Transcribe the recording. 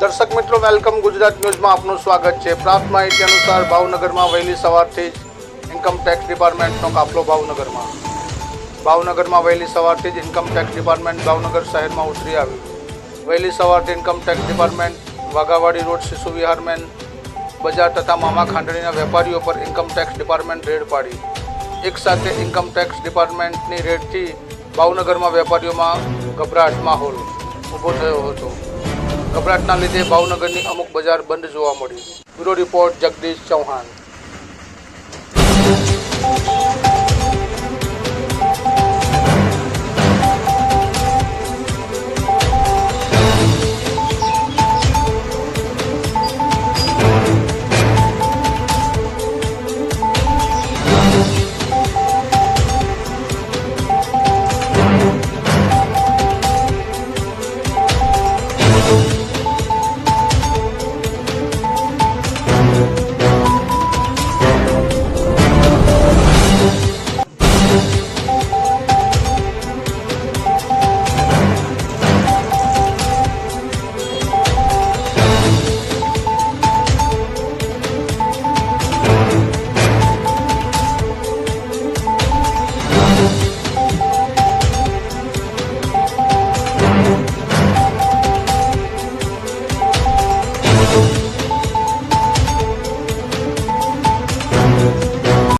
દર્શક મિત્રો વેલકમ ગુજરાત ન્યૂઝમાં આપનું સ્વાગત છે. પ્રાપ્ત માહિતી અનુસાર ભાવનગરમાં વહેલી સવારથી જ ઇન્કમ ટેક્સ ડિપાર્ટમેન્ટનો કાફલો ભાવનગરમાં. ભાવનગરમાં વહેલી સવારથી જ ઇન્કમ ટેક્સ ડિપાર્ટમેન્ટ ભાવનગર શહેરમાં ઉતરી આવ્યું. વહેલી સવારથી income tax department Waghawadi road, Shishu Vihar main, બજાર તથા મામા ખાંડણીના વેપારીઓ પર ઇન્કમ ટેક્સ ડિપાર્ટમેન્ટ રેડ પાડી. એક સાથે ઇન્કમ ટેક્સ ડિપાર્ટમેન્ટની રેડથી ભાવનગરમાં વેપારીઓમાં ગભરાટ માહોલ ઊભો થયો હતો. ગભરાટના લીધે ભાવનગરની અમુક બજાર બંધ જોવા મળી બ્યુરો રિપોર્ટ જગદીશ ચૌહાણ.